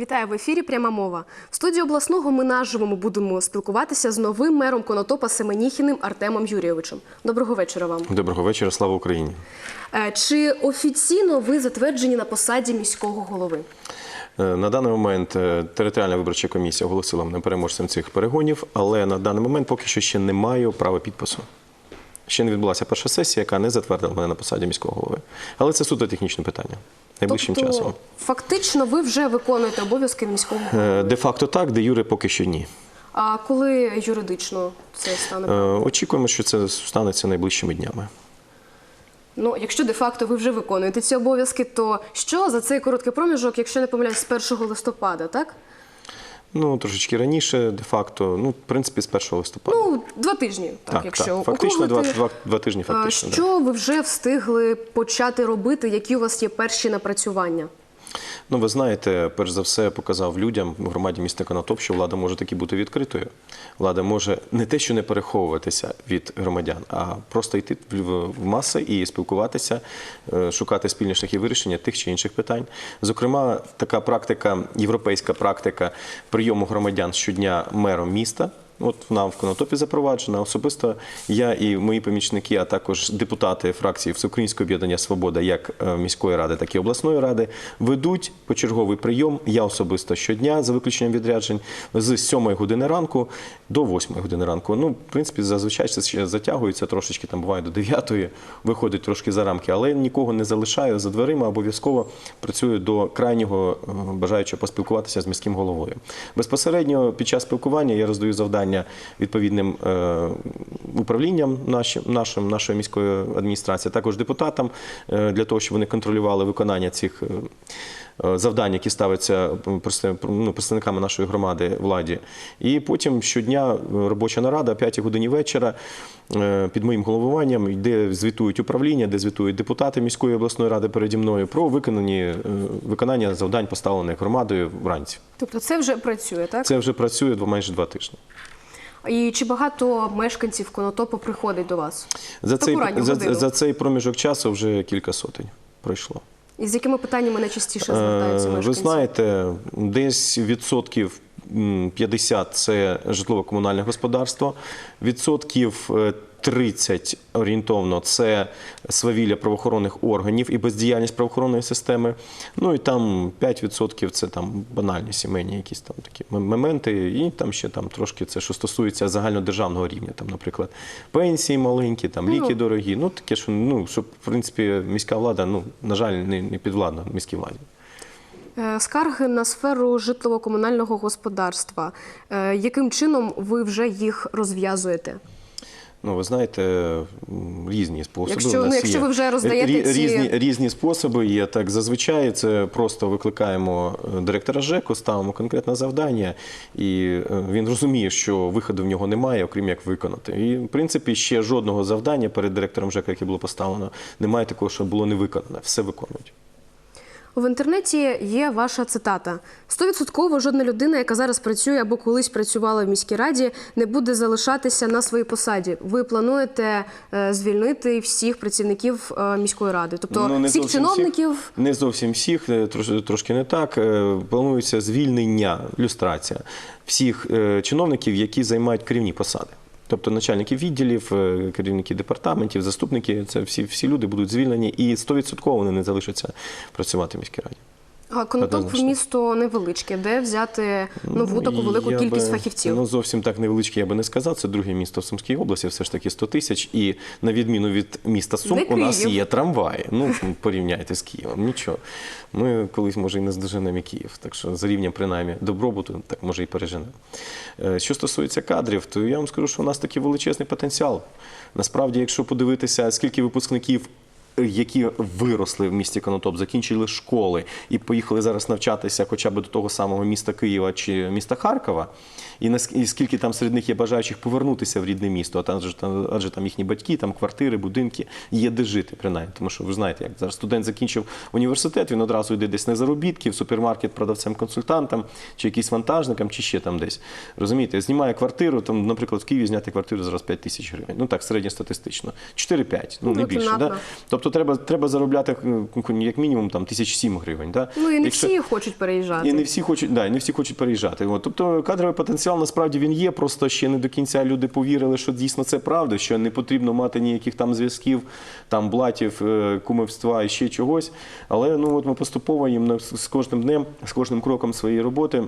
Вітаю в ефірі. Пряма мова. В студії обласного ми наживому будемо спілкуватися з новим мером Конотопа Семеніхіним Артемом Юрійовичем. Доброго вечора вам. Доброго вечора, слава Україні. Е, Чи офіційно ви затверджені на посаді міського голови? Е, На даний момент е, територіальна виборча комісія оголосила мене переможцем цих перегонів, але на даний момент поки що ще не маю права підпису. Ще не відбулася перша сесія, яка не затвердила мене на посаді міського голови. Але це суто технічне питання. Найближчим тобто, часом. фактично, ви вже виконуєте обов'язки міського голови. Е, Де-факто так, де Юри поки що ні. А коли юридично це стане? Е, Очікуємо, що це станеться найближчими днями. Ну, якщо де-факто ви вже виконуєте ці обов'язки, то що за цей короткий проміжок, якщо не помиляюсь, з 1 листопада, так? Ну, трошечки раніше, де-факто, ну, в принципі, з 1 листопада. Ну, два тижні, так, якщо Фактично два, два, два тижні, А фактично. да. Що ви вже встигли почати робити? Які у вас є перші напрацювання? Ну, ви знаєте, перш за все показав людям в громаді міста Конотоп, що влада може таки бути відкритою. Влада може не те, що не переховуватися від громадян, а просто йти в маси і спілкуватися, е, шукати спільні шляхи вирішення тих чи інших питань. Зокрема, така практика, європейська практика прийому громадян щодня мером міста. От вона в Конотопі запроваджена. Особисто я і мої помічники, а також депутати фракції Всеукраїнського об'єднання Свобода, як е, міської ради, так і обласної ради, ведуть почерговий прийом. Я особисто щодня за виключенням відряджень з 7 години ранку до 8 години ранку. Ну, в принципі, зазвичай це ще затягується трошечки, там буває до 9, виходить трошки за рамки, але нікого не залишаю за дверима. Обов'язково працюю до крайнього е, бажаючого поспілкуватися з міським головою. Безпосередньо під час спілкування я роздаю завдання відповідним е, управлінням нашим, нашої міської адміністрації, також депутатам е, для того, щоб вони контролювали виконання цих. е, Завдань, які ставляться ну, представниками нашої громади владі, і потім щодня робоча нарада о 5 годині вечора під моїм головуванням, де звітують управління, де звітують депутати міської обласної ради переді мною про виконані виконання завдань, поставлених громадою вранці. Тобто це вже працює, так? Це вже працює майже два тижні. І чи багато мешканців Конотопу приходить до вас? За Таку цей, за, за цей проміжок часу вже кілька сотень пройшло. І з якими питаннями найчастіше звертаються Е, мешканці? Ви знаєте, десь відсотків м, 50 – це житлово-комунальне господарство, відсотків е, 30 орієнтовно це свавілля правоохоронних органів і бездіяльність правоохоронної системи. Ну і там 5% це там банальні сімейні якісь там такі моменти, і там ще там трошки це, що стосується загальнодержавного рівня. Там, наприклад, пенсії маленькі, там ліки дорогі. Ну таке, що ну що в принципі міська влада, ну на жаль, не, не підвладна міській владі. Е, Скарги на сферу житлово-комунального господарства. Е, Яким чином ви вже їх розв'язуєте? Ну, ви знаєте, різні способи. Якщо- ну, якщо ви вже роздаєте Рі- ці- різні, різні способи є. Так зазвичай це просто викликаємо е, директора ЖЕКу, ставимо конкретне завдання, і е, він розуміє, що виходу в нього немає, окрім як виконати. І в принципі ще жодного завдання перед директором ЖЕКу, яке було поставлено, немає такого, що було не виконано. Все виконують. В інтернеті є ваша цитата: стовідсотково жодна людина, яка зараз працює або колись працювала в міській раді, не буде залишатися на своїй посаді. Ви плануєте е, звільнити всіх працівників е, міської ради, тобто Ну, всіх чиновників. всіх. Не зовсім всіх, е, трош- трошки не так. Планується звільнення, люстрація всіх чиновників, які займають керівні посади. Тобто начальники відділів, е, керівники департаментів, заступники це всі, всі люди будуть звільнені і 100% вони не залишаться працювати в міській раді. А Конотоп місто невеличке, де взяти нову таку велику Я кількість би, фахівців. Ну зовсім так невеличке, я би не сказав. Це друге місто в Сумській області, все ж таки 100 тисяч. І на відміну від міста Сум, Де у нас є трамваї. Ну порівняйте з Києвом. Нічого. Ми колись може і не здоженемо і Київ. Так що за рівнем принаймні добробуту, так може і переженемо. Е, Що стосується кадрів, то я вам скажу, що у нас такий величезний потенціал. Насправді, якщо подивитися, скільки випускників які виросли в місті Конотоп, закінчили школи і поїхали зараз навчатися хоча б до того самого міста Києва чи міста Харкова, і наск- і скільки там серед них є бажаючих повернутися в рідне місто, а там же там, адже там їхні батьки, там квартири, будинки, є де жити, принаймні. Тому що ви знаєте, як зараз студент закінчив університет, він одразу йде десь на заробітки, в супермаркет продавцем-консультантом, чи якийсь вантажником, чи ще там десь. Розумієте, знімає квартиру, там, наприклад, в Києві зняти квартиру зараз 5 тисяч гривень. Ну так, середньостатистично. 4-5, ну не Ну, більше. кімнатна. Да? Тобто треба, треба заробляти е, як мінімум там тисяч сім гривень. Да? Ну і не Якщо- всі хочуть переїжджати. і не всі хочуть, да, і не всі хочуть переїжджати. От. Тобто кадровий потенціал насправді він є. Просто ще не до кінця люди повірили, що дійсно це правда, що не потрібно мати ніяких там зв'язків, там блатів, е, кумівства і ще чогось. Але ну от ми поступово їм з кожним днем, з кожним кроком своєї роботи.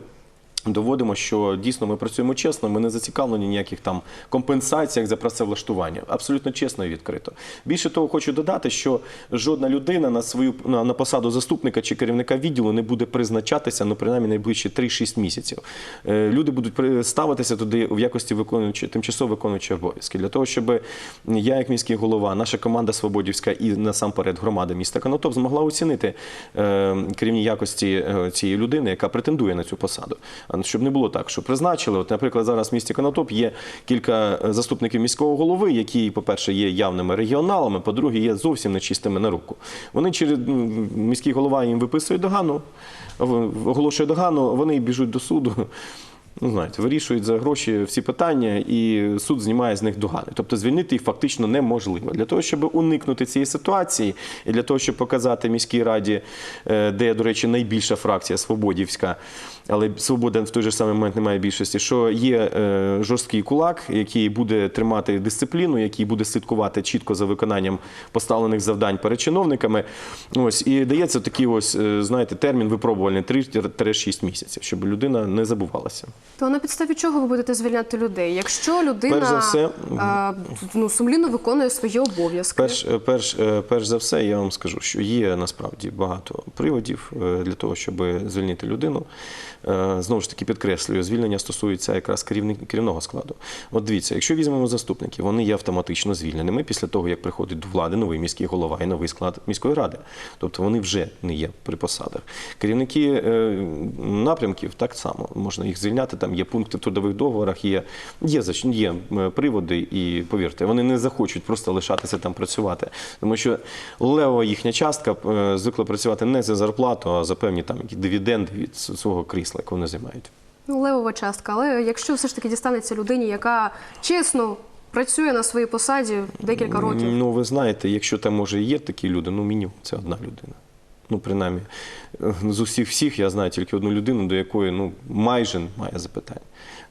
Доводимо, що дійсно ми працюємо чесно, ми не зацікавлені ніяких там компенсаціях за працевлаштування. Абсолютно чесно і відкрито. Більше того, хочу додати, що жодна людина на свою на, посаду заступника чи керівника відділу не буде призначатися ну принаймні найближчі 3-6 місяців. Е, люди будуть ставитися туди в якості виконуючи тимчасово виконуючи обов'язки для того, щоб я, як міський голова, наша команда Свободівська і насамперед громада міста Конотоп змогла оцінити е, керівні якості е, цієї людини, яка претендує на цю посаду. Щоб не було так, що призначили. От, наприклад, зараз в місті Конотоп є кілька е, заступників міського голови, які, по-перше, є явними регіоналами, по-друге, є зовсім нечистими на руку. Вони через міський голова їм виписує догану, оголошує догану, вони біжуть до суду. Ну, знаєте, вирішують за гроші всі питання, і суд знімає з них догани. Тобто звільнити їх фактично неможливо. Для того, щоб уникнути цієї ситуації, і для того, щоб показати міській раді, е, де, до речі, найбільша фракція Свободівська, але Свобода в той же самий момент не має більшості, що є е, жорсткий кулак, який буде тримати дисципліну, який буде слідкувати чітко за виконанням поставлених завдань перед чиновниками. Ось і дається такий ось, е, знаєте, термін випробувальний 3-6 місяців, щоб людина не забувалася. То на підставі чого ви будете звільняти людей? Якщо людина Перш за все, е, ну, сумлінно виконує свої обов'язки. Перш, перш, перш за все, я вам скажу, що є насправді багато приводів для того, щоб звільнити людину. Е, Знову ж таки, підкреслюю, звільнення стосується якраз керівного складу. От дивіться, якщо візьмемо заступників, вони є автоматично звільненими після того, як приходить до влади новий міський голова і новий склад міської ради. Тобто вони вже не є при посадах. Керівники е, напрямків так само можна їх звільняти. Там є пункти в трудових договорах, є, є, є приводи, і повірте, вони не захочуть просто лишатися там працювати. Тому що левова їхня частка е, звикла працювати не за зарплату, а за певні там дивіденди від свого крісла, яке вони займають. Ну, левова частка. Але якщо все ж таки дістанеться людині, яка чесно працює на своїй посаді декілька років. Ну, ви знаєте, якщо там може і є такі люди, ну мінімум це одна людина. Ну, принаймні, е, з усіх всіх я знаю тільки одну людину, до якої ну майже немає запитань.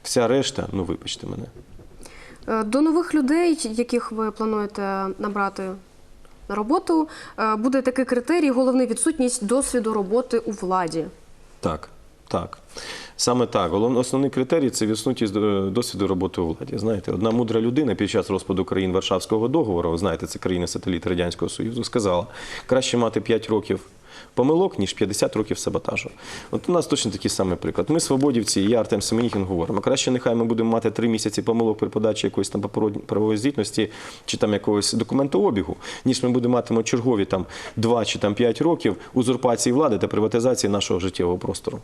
Вся решта, ну вибачте мене. Е, До нових людей, яких ви плануєте набрати на роботу, е, буде такий критерій, головний відсутність досвіду роботи у владі. Так, так. Саме так. Основний критерій це відсутність е, досвіду роботи у владі. Знаєте, одна мудра людина під час розпаду країн Варшавського договору, знаєте, це країни сателіт Радянського Союзу, сказала, краще мати 5 років. Помилок, ніж 50 років саботажу. От у нас точно такий самий приклад. Ми, свободівці, і я Артем Семеніхін говоримо. Краще нехай ми будемо мати 3 місяці помилок при подачі якоїсь там правової звітності чи там якогось документообігу, ніж ми будемо матимемо чергові там 2 чи там 5 років узурпації влади та приватизації нашого життєвого простору.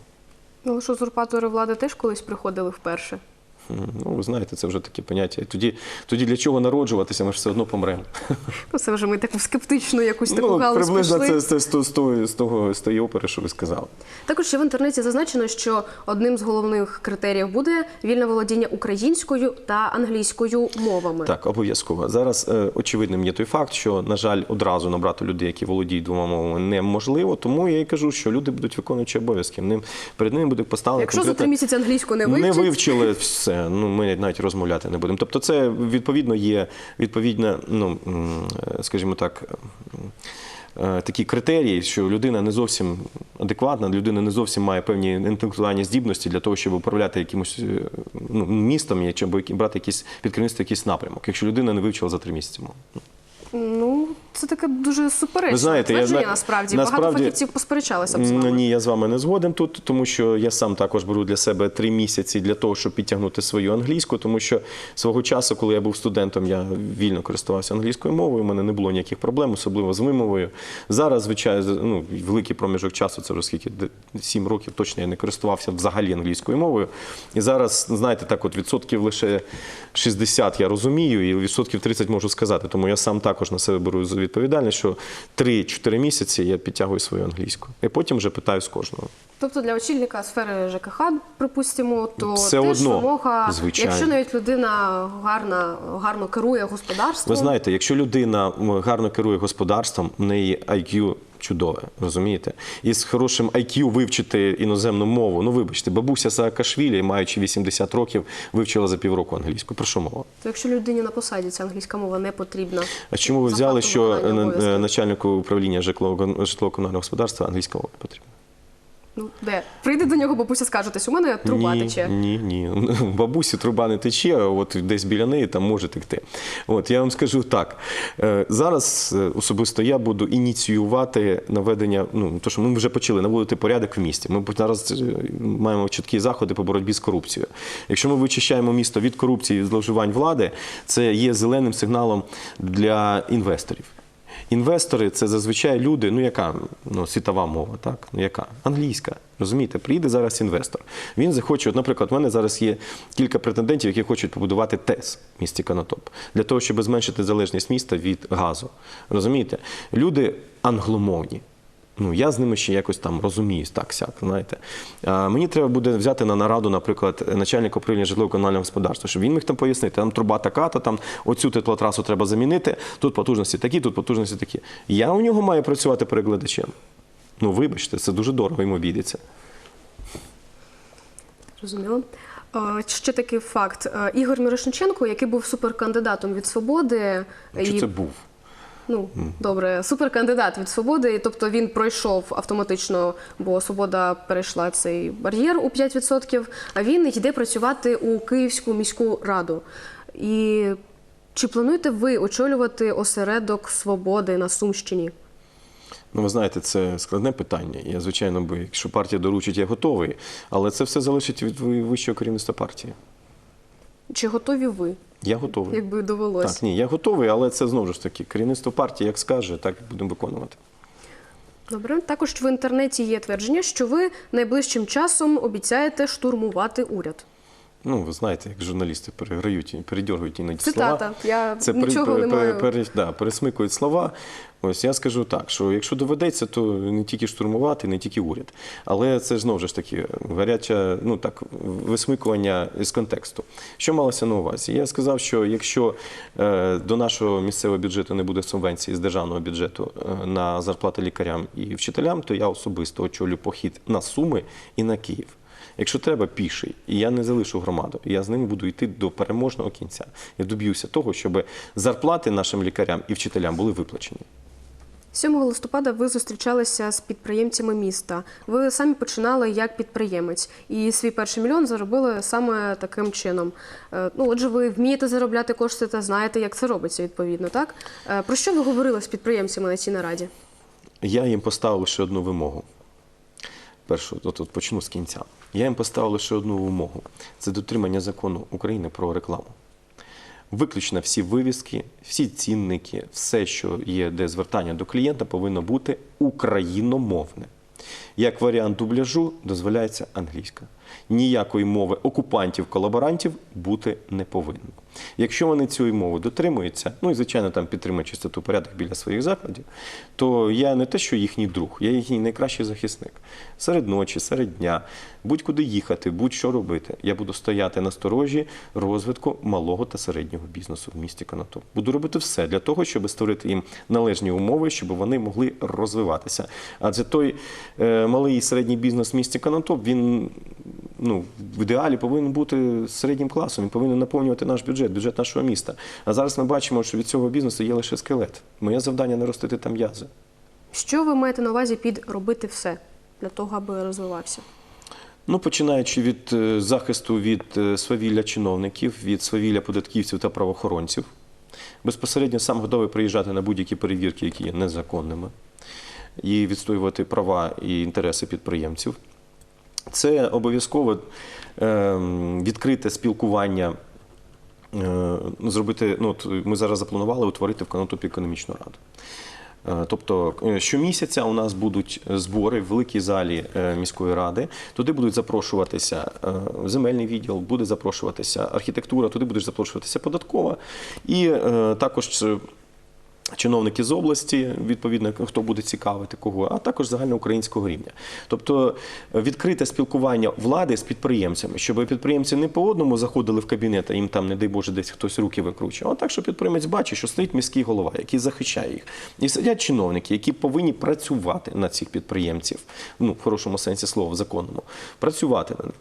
Ну, ж узурпатори влади теж колись приходили вперше. Ну, ви знаєте, це вже таке поняття. Тоді, тоді для чого народжуватися? Ми ж все одно помремо. Ну, це вже ми таку скептичну якусь таку Ну, галузь приблизно пішли. це, це з, того- з, з, того, з тої опери, що ви сказали. Також ще в інтернеті зазначено, що одним з головних критеріїв буде вільне володіння українською та англійською мовами. Так, обов'язково. Зараз е, очевидним є той факт, що, на жаль, одразу набрати людей, які володіють двома мовами, неможливо. Тому я і кажу, що люди будуть виконуючи обов'язки. Ним перед ними буде поставлено Якщо за три місяці англійську не не вивчили все. Ну ми навіть розмовляти не будемо. Тобто, це відповідно є відповідна, ну е, скажімо так. е, Такі критерії, що людина не зовсім адекватна, людина не зовсім має певні інтелектуальні здібності для того, щоб управляти якимось е, ну, містом, щоб брати якісь під якийсь напрямок, якщо людина не вивчила за три місяці ну це таке дуже суперечне Ви знаєте, я зна- насправді. Багато фахівців посперечалися б з вами. Ні, я з вами не згоден тут, тому що я сам також беру для себе три місяці для того, щоб підтягнути свою англійську, тому що свого часу, коли я був студентом, я вільно користувався англійською мовою. У мене не було ніяких проблем, особливо з вимовою. Зараз, звичайно, ну, великий проміжок часу, це вже скільки сім років точно я не користувався взагалі англійською мовою. І зараз, знаєте, так, от відсотків лише 60 я розумію, і відсотків 30 можу сказати. Тому я сам також на себе беру відповідальність, що 3-4 місяці я підтягую свою англійську. І потім вже питаю з кожного. Тобто для очільника сфери ЖКХ, припустимо, то Все теж одно, вимога, звичайно. якщо навіть людина гарна, гарно керує господарством, Ви знаєте, якщо людина гарно керує господарством, в неї IQ чудове, розумієте? І з хорошим IQ вивчити іноземну мову. Ну, вибачте, бабуся Саакашвілі, маючи 80 років, вивчила за півроку англійську. Про що мова? то якщо людині на посаді ця англійська мова не потрібна, А чому ви взяли, що начальнику управління житлово- житлово-комунального господарства англійська мова не потрібна? Ну де прийде до нього бабуся, скаже, у мене труба ні, тече. Ні, ні. Бабусі труба не тече, а от десь біля неї там може текти. От я вам скажу так. е, Зараз е, особисто я буду ініціювати наведення. Ну то, що ми вже почали наводити порядок в місті. Ми зараз е, маємо чіткі заходи по боротьбі з корупцією. Якщо ми вичищаємо місто від корупції і зловживань влади, це є зеленим сигналом для інвесторів. Інвестори це зазвичай люди, ну яка ну, світова мова, так? Ну яка? Англійська. Розумієте, приїде зараз інвестор. Він захоче, от, наприклад, в мене зараз є кілька претендентів, які хочуть побудувати ТЕС в місті Канотоп для того, щоб зменшити залежність міста від газу. Розумієте? Люди англомовні. Ну, я з ними ще якось там розуміюсь, так сяк, знаєте. А, мені треба буде взяти на нараду, наприклад, начальника управління житлово-комунального господарства, щоб він міг там пояснити, там труба така, то там оцю теплотрасу треба замінити, тут потужності такі, тут потужності такі. Я у нього маю працювати перекладачем. Ну, вибачте, це дуже дорого йому обійдеться. Зрозуміло. Е, Ще такий факт. Ігор Мірошниченко, який був суперкандидатом від свободи, Що і це був? Ну, добре, суперкандидат від свободи, тобто він пройшов автоматично, бо свобода перейшла цей бар'єр у 5%, а він йде працювати у Київську міську раду. І чи плануєте ви очолювати осередок свободи на Сумщині? Ну, ви знаєте, це складне питання. Я, звичайно, би, якщо партія доручить, я готовий, але це все залежить від вищого керівництва партії. Чи готові ви, Я готовий. якби довелося. Так, ні, я готовий, але це знову ж таки керівництво партії, як скаже, так будемо виконувати. Добре. Також в інтернеті є твердження, що ви найближчим часом обіцяєте штурмувати уряд. Ну, ви знаєте, як журналісти переграють і передьоргують іноді Цитата. слова. Я Це нічого пере- не маю. пере- да, пересмикують слова. Ось я скажу так, що якщо доведеться, то не тільки штурмувати, не тільки уряд. Але це ж знову ж таки гаряче, ну так, висмикування з контексту. Що малося на увазі? Я сказав, що якщо е, до нашого місцевого бюджету не буде субвенції з державного бюджету е, на зарплати лікарям і вчителям, то я особисто очолю похід на Суми і на Київ. Якщо треба, піший, і я не залишу громаду, і я з ними буду йти до переможного кінця. Я доб'юся того, щоб зарплати нашим лікарям і вчителям були виплачені. 7 листопада ви зустрічалися з підприємцями міста. Ви самі починали як підприємець, і свій перший мільйон заробили саме таким чином. Е, Ну, отже, ви вмієте заробляти кошти та знаєте, як це робиться відповідно. Так Е, про що ви говорили з підприємцями на цій нараді? Я їм поставив лише одну вимогу. Першу, от, от почну з кінця. Я їм поставив лише одну вимогу: це дотримання закону України про рекламу. Виключно всі вивіски, всі цінники, все, що є де звертання до клієнта, повинно бути україномовне. Як варіант дубляжу дозволяється англійська. Ніякої мови окупантів, колаборантів бути не повинно. Якщо вони цієї мови дотримуються, ну і звичайно там підтримують чистоту порядок біля своїх закладів, то я не те, що їхній друг, я їхній найкращий захисник. Серед ночі, серед дня, будь-куди їхати, будь-що робити. Я буду стояти на сторожі розвитку малого та середнього бізнесу в місті Конотоп. Буду робити все для того, щоб створити їм належні умови, щоб вони могли розвиватися. Адже той е, малий і середній бізнес в місті Конотоп, він ну, в ідеалі повинен бути середнім класом, він повинен наповнювати наш бюджет, бюджет нашого міста. А зараз ми бачимо, що від цього бізнесу є лише скелет. Моє завдання не ростити там м'язи. Що ви маєте на увазі під робити все для того, аби розвивався? Ну, починаючи від е, захисту від е, свавілля чиновників, від свавілля податківців та правоохоронців, безпосередньо сам готовий приїжджати на будь-які перевірки, які є незаконними, і відстоювати права і інтереси підприємців. Це обов'язково ем, відкрите спілкування. е, Зробити, ну, от ми зараз запланували утворити в Конотопі економічну раду. Е, Тобто е, щомісяця у нас будуть збори в великій залі міської ради. Туди будуть запрошуватися земельний відділ, буде запрошуватися архітектура, туди буде запрошуватися податкова. І також Чиновники з області, відповідно, хто буде цікавити кого, а також загальноукраїнського рівня. Тобто е, відкрите спілкування влади з підприємцями, щоб підприємці не по одному заходили в кабінет, а їм там, не дай Боже, десь хтось руки викручує, а так, що підприємець бачить, що стоїть міський голова, який захищає їх. І сидять чиновники, які повинні працювати на цих підприємців, ну в хорошому сенсі слова, в законному, працювати на них.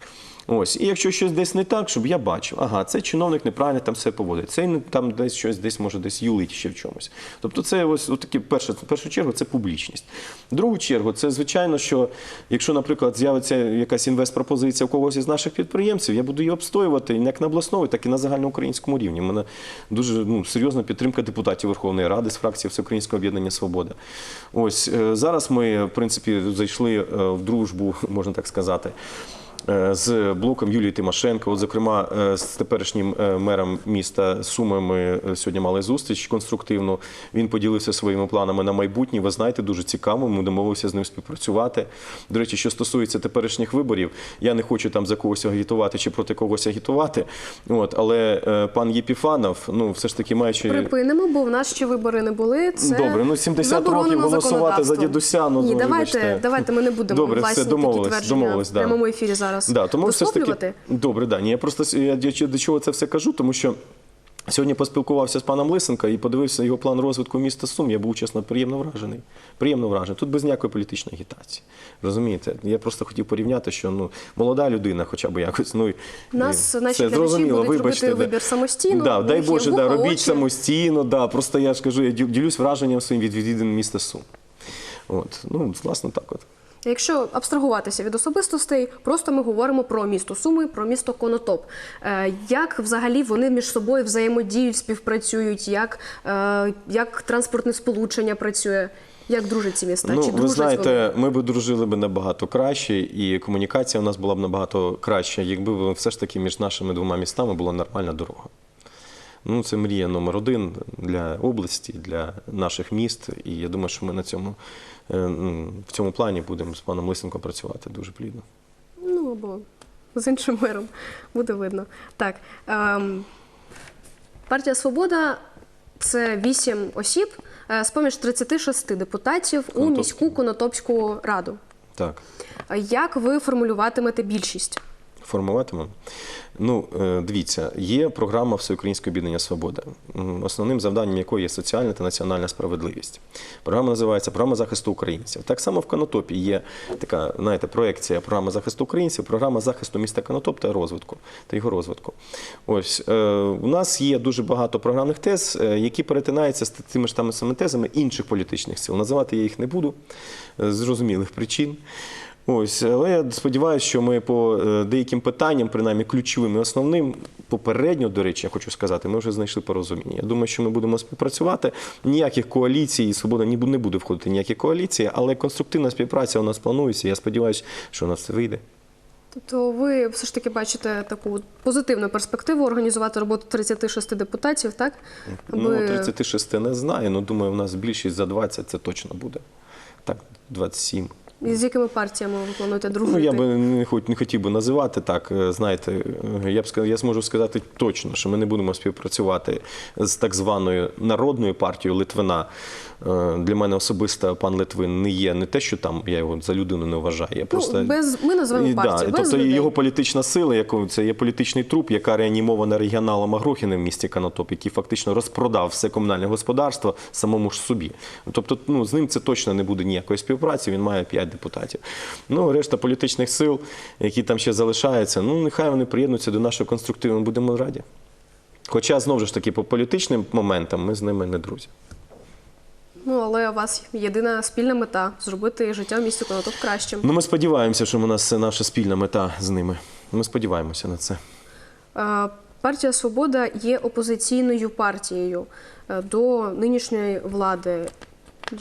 Ось, і якщо щось десь не так, щоб я бачив, ага, цей чиновник неправильно там все поводить, цей там десь щось десь може десь юлить ще в чомусь. Тобто, це ось такі перше, в першу чергу це публічність. Другу чергу, це звичайно, що якщо, наприклад, з'явиться якась інвестпропозиція у когось із наших підприємців, я буду її обстоювати як на обласному, так і на загальноукраїнському рівні. У мене дуже ну, серйозна підтримка депутатів Верховної Ради з фракції Всеукраїнського об'єднання Свобода. Ось е, зараз ми, в принципі, зайшли е, в дружбу, можна так сказати. Е, З блоком Юлії Тимошенко, от, зокрема, е, з теперішнім е, мером міста Суми ми сьогодні мали зустріч конструктивну. Він поділився своїми планами на майбутнє. Ви знаєте, дуже цікаво. Ми домовилися з ним співпрацювати. До речі, що стосується теперішніх виборів, я не хочу там за когось агітувати чи проти когось агітувати. От, але пан Єпіфанов, ну все ж таки маючи Припинимо, бо в нас ще вибори не були. Це Добре, ну 70 років голосувати за дідуся. Ну Ні, ну, давайте, вибачте. давайте ми не будемо Добре, власні все, такі домовились, твердження домовились, в прямому ефірі зараз Да, тому все ж таки добре, да. Ні, я просто я до- до чого це все кажу, тому що. Сьогодні поспілкувався з паном Лисенка і подивився його план розвитку міста Сум. Я був чесно приємно вражений. Приємно вражений. Тут без ніякої політичної агітації. Розумієте? Я просто хотів порівняти, що ну молода людина, хоча б якось. Ну Нас і наші зрозуміло, будуть вибачте, робити да. вибір самостійно. Да, дай Боже, да, робіть очі. самостійно. Да, просто я ж кажу, я ділюсь враженням своїм від відвідин міста Сум. От, ну, власне, так от. Якщо абстрагуватися від особистостей, просто ми говоримо про місто Суми, про місто Конотоп. Е, Як взагалі вони між собою взаємодіють, співпрацюють, як, е, як транспортне сполучення працює, як дружать ці міста? Ну, Чи ви знаєте, ми б дружили б набагато краще, і комунікація у нас була б набагато краща, якби все ж таки між нашими двома містами була нормальна дорога. Ну, це мрія номер один для області, для наших міст. І я думаю, що ми на цьому, е, в цьому плані будемо з паном Лисенком працювати дуже плідно. Ну або з іншим миром буде видно. Так. Ем, партія Свобода це вісім осіб з поміж 36 депутатів у Конотопську. міську Конотопську раду. Так. Як ви формулюватимете більшість? Формуватимемо. Ну, е, дивіться, є програма Всеукраїнського об'єднання Свобода, основним завданням якої є соціальна та національна справедливість. Програма називається Програма захисту українців. Так само в Конотопі є така, знаєте, проекція програми захисту українців, програма захисту міста Конотоп та розвитку та його розвитку. Ось е, у нас є дуже багато програмних тез, е, які перетинаються з тими ж тезами інших політичних сил. Називати я їх не буду з зрозумілих причин. Ось, але я сподіваюся, що ми по е, деяким питанням, принаймні ключовим і основним, попередньо, до речі, я хочу сказати, ми вже знайшли порозуміння. Я думаю, що ми будемо співпрацювати. Ніяких коаліцій, свобода не буде входити ніякі коаліції, але конструктивна співпраця у нас планується. Я сподіваюся, що у нас все вийде. Тобто ви все ж таки бачите таку позитивну перспективу організувати роботу 36 депутатів, так? Ну, 36 не знаю, але думаю, у нас більшість за 20 це точно буде. Так, 27. І з якими партіями ви плануєте Ну, я би не, хоч, не хотів би називати так. е, Знаєте, е, я б я зможу сказати точно, що ми не будемо співпрацювати з так званою народною партією Литвина. Е, Для мене особисто пан Литвин не є не те, що там я його за людину не вважаю. Я просто Ну, без, ми називаємо партію, да, без тобто людей. його політична сила, яку це є політичний труп, яка реанімована регіоналом Агрохіним в місті Канатоп, який фактично розпродав все комунальне господарство самому ж собі. Тобто, ну з ним це точно не буде ніякої співпраці. Він має п'ять депутатів. Ну, решта політичних сил, які там ще залишаються, ну нехай вони приєднуються до нашого конструктиву. Ми будемо раді. Хоча знову ж таки по політичним моментам ми з ними не друзі. Ну, але у вас єдина спільна мета зробити життя в місті Конотоп кращим. Ну ми сподіваємося, що у нас це наша спільна мета з ними. Ми сподіваємося на це. Е, Партія Свобода є опозиційною партією е, до нинішньої влади.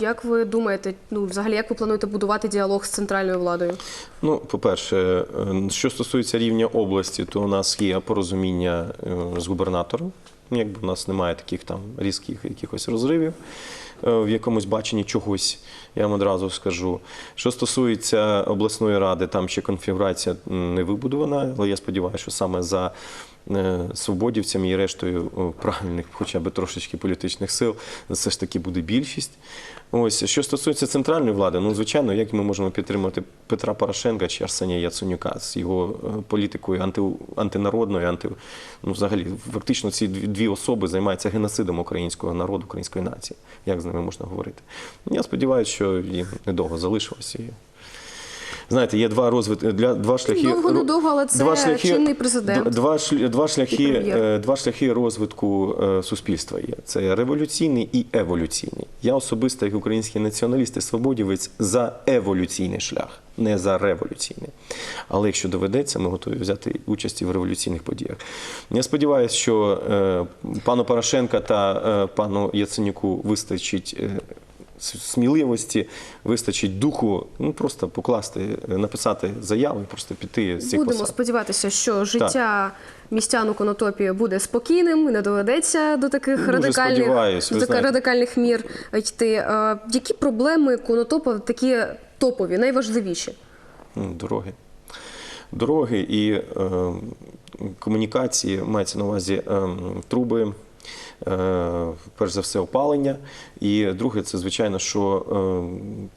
Як ви думаєте, ну взагалі, як ви плануєте будувати діалог з центральною владою? Ну, по-перше, е, що стосується рівня області, то у нас є порозуміння з губернатором. Якби у нас немає таких там різких якихось розривів е, в якомусь баченні чогось, я вам одразу скажу. Що стосується обласної ради, там ще конфігурація не вибудована, але я сподіваюся, що саме за е, свободівцями і рештою правильних, хоча б трошечки політичних сил, все ж таки буде більшість. Ось що стосується центральної влади, ну звичайно, як ми можемо підтримати Петра Порошенка чи Арсенія Яценюка з його е, політикою анти, антинародною, анти, ну взагалі фактично ці дві, особи займаються геноцидом українського народу, української нації. Як з ними можна говорити? Я сподіваюся, що їм недовго залишилось. Знаєте, є два розвитки для два шляхи. Довго, ро- недовго, але це чинний президент. Два, два шляхи, е, два шляхи розвитку е, суспільства є. Це революційний і еволюційний. Я особисто, як український націоналіст і свободівець, за еволюційний шлях, не за революційний. Але якщо доведеться, ми готові взяти участь в революційних подіях. Я сподіваюся, що е, пану Порошенка та пану Яценюку вистачить. Сміливості вистачить духу, ну просто покласти, е, написати заяву і просто піти з цих Будемо посад. сподіватися, що життя містян у Конотопі буде спокійним, не доведеться до таких Дуже радикальних, до таких радикальних мір йти. Е, Які проблеми Конотопа такі топові, найважливіші? Ну, дороги. Дороги і е, комунікації мається на увазі е, труби. Е, Перш за все, опалення, і друге, це звичайно, що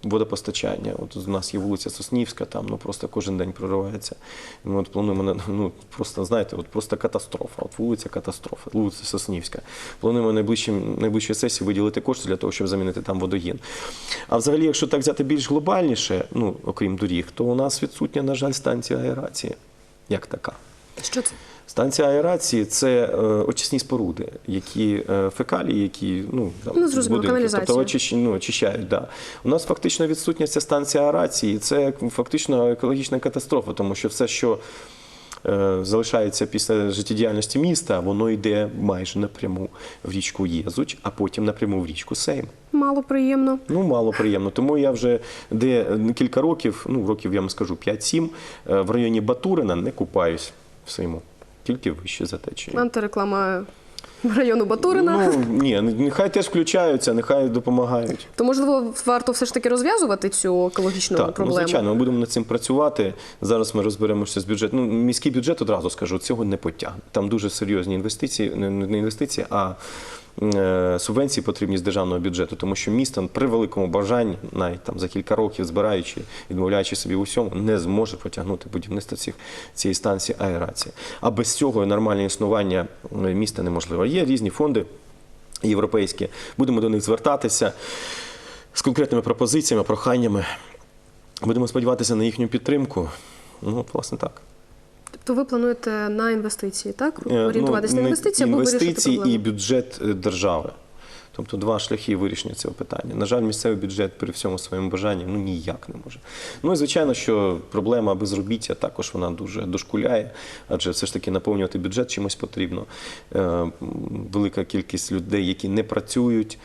е, водопостачання. От у нас є вулиця Соснівська, там ну просто кожен день проривається. Ми от плануємо ну просто знаєте, от просто катастрофа. От вулиця катастрофа, вулиця Соснівська. Плануємо найближчим найближчої сесії виділити кошти для того, щоб замінити там водогін. А взагалі, якщо так взяти більш глобальніше, ну окрім доріг, то у нас відсутня, на жаль, станція аерації, як така. Що це? Станція аерації це е, очисні споруди, які е, фекалії, які ну, там, Ну, зрозуміло, будинки, тобто очищ, ну, очищають. Да. У нас фактично відсутня ця станція аерації. Це фактично екологічна катастрофа, тому що все, що е, залишається після життєдіяльності міста, воно йде майже напряму в річку Єзуч, а потім напряму в річку Сейм. Мало приємно. Ну, мало приємно. Тому я вже де кілька років, ну років я вам скажу 5-7, е, в районі Батурина не купаюсь в Сейму. Тільки вище за течією. Антиреклама району Батурина. Ну ні, нехай теж включаються, нехай допомагають. То можливо варто все ж таки розв'язувати цю екологічну Так, ну, проблему. звичайно, ми будемо над цим працювати. Зараз ми розберемося з бюджетом. Ну, міський бюджет одразу скажу, цього не потягне. Там дуже серйозні інвестиції, не, інвестиції, а субвенції потрібні з державного бюджету, тому що місто при великому бажанні, навіть там за кілька років збираючи, відмовляючи собі в усьому, не зможе потягнути будівництво цих цієї станції аерації. А без цього нормальне існування е, міста неможливо. Є різні фонди європейські. Будемо до них звертатися з конкретними пропозиціями, проханнями. Будемо сподіватися на їхню підтримку. Ну, власне, так. Тобто ви плануєте на інвестиції, так? Е, Орієнтуватися на інвестиції або вирішити інвестиції і бюджет е, держави. Тобто два шляхи вирішення цього питання. На жаль, місцевий бюджет при всьому своєму бажанні ну ніяк не може. Ну і звичайно, що проблема безробіття також вона дуже дошкуляє, адже все ж таки наповнювати бюджет чимось потрібно. Е, Велика кількість людей, які не працюють,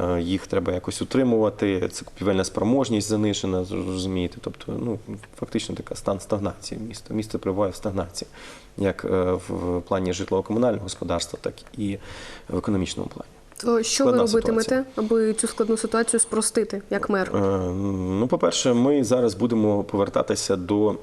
е, їх треба якось утримувати. Це купівельна спроможність занижена, розумієте. Тобто, ну фактично така стан стагнації міста. Місто перебуває в стагнації, як е, в плані житлово-комунального господарства, так і в економічному плані. То що Складна ви робитимете, аби цю складну ситуацію спростити, як мер? Е, Ну, по-перше, ми зараз будемо повертатися до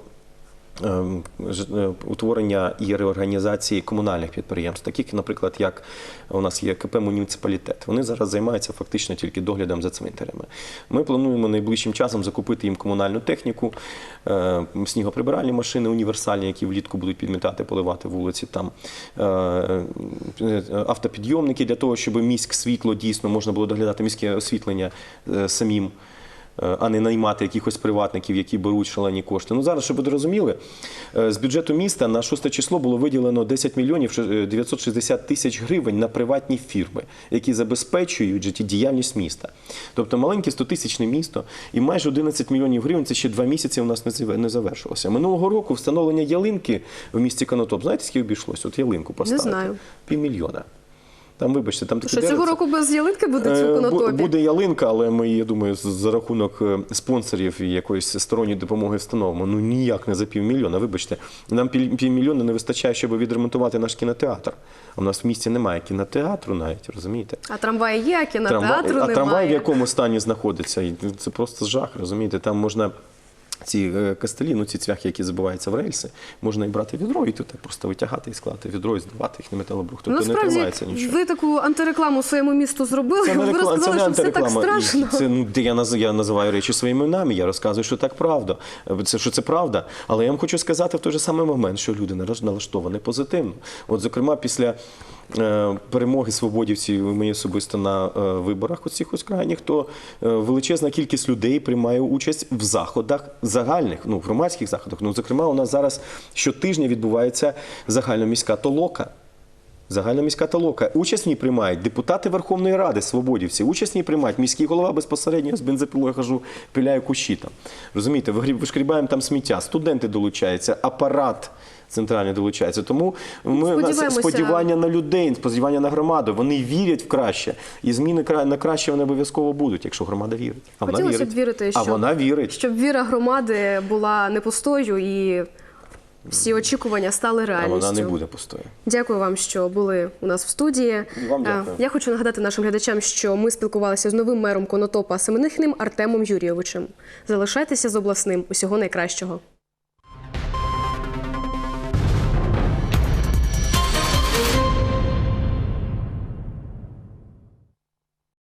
утворення і реорганізації комунальних підприємств, таких, наприклад, як у нас є КП муніципалітет. Вони зараз займаються фактично тільки доглядом за цвинтарями. Ми плануємо найближчим часом закупити їм комунальну техніку, е, снігоприбиральні машини універсальні, які влітку будуть підмітати, поливати вулиці. Там е, е, автопідйомники для того, щоб міськ світло дійсно можна було доглядати міське освітлення е, самим е, а не наймати якихось приватників, які беруть шалені кошти. Ну зараз, щоб ви розуміли, е, з бюджету міста на 6 число було виділено 10 мільйонів ш- е, 960 тисяч гривень на приватні фірми, які забезпечують життєдіяльність міста. Тобто маленьке 100-тисячне місто і майже 11 мільйонів гривень це ще два місяці у нас не зав- завершилося. Минулого року встановлення ялинки в місті Конотоп, знаєте, скільки обійшлося? От ялинку поставити. знаю. Півмільйона. Там, вибачте, там такі Що цього року без ялинки буде Е, цю конотопі? Буде ялинка, але ми, я думаю, за рахунок е, спонсорів і якоїсь сторонньої допомоги встановимо. Ну ніяк не за півмільйона. Вибачте, нам пів- півмільйона не вистачає, щоб відремонтувати наш кінотеатр. У нас в місті немає кінотеатру навіть, розумієте? А трамваї є, а кінотеатру Трамвай- а трамвай в якому стані знаходиться? Це просто жах, розумієте? Там можна ці е, кастелі, ну ці цвяхи, які забиваються в рельси, можна і брати відро, і тут просто витягати і складати відро і здавати їх на металобрух. Тобто не тримається нічого. ви таку антирекламу своєму місту зробили. Це не, ви реклама, це розказали, не що все так страшно. Це, ну, я, я називаю речі своїми іменами, я розказую, що так правда. Це, що це правда. Але я вам хочу сказати в той же самий момент, що люди налаш- налаштовані позитивно. От, зокрема, після е, перемоги свободівців мені особисто на е, виборах оцих ось крайніх, то е, величезна кількість людей приймає участь в заходах загальних, ну, в громадських заходах. Ну, зокрема, у нас зараз щотижня відбувається загальноміська толока. Загальна міська толока. Участь в ній приймають депутати Верховної Ради, свободівці. Участь в ній приймають міський голова безпосередньо з бензопилою хожу, пиляю кущі там. Розумієте, вишкрібаємо там сміття, студенти долучаються, апарат центральний долучається. Тому ми у нас сподівання на людей, сподівання на громаду. Вони вірять в краще. І зміни на краще вони обов'язково будуть, якщо громада вірить. А вона Хотілося б вірить. вірити, а вона вірить. Щоб віра громади була не пустою і всі очікування стали А вона не буде пустою. Дякую вам, що були у нас в студії. Вам дякую. Е, Я хочу нагадати нашим глядачам, що ми спілкувалися з новим мером Конотопа Семенихним Артемом Юрійовичем. Залишайтеся з обласним. Усього найкращого.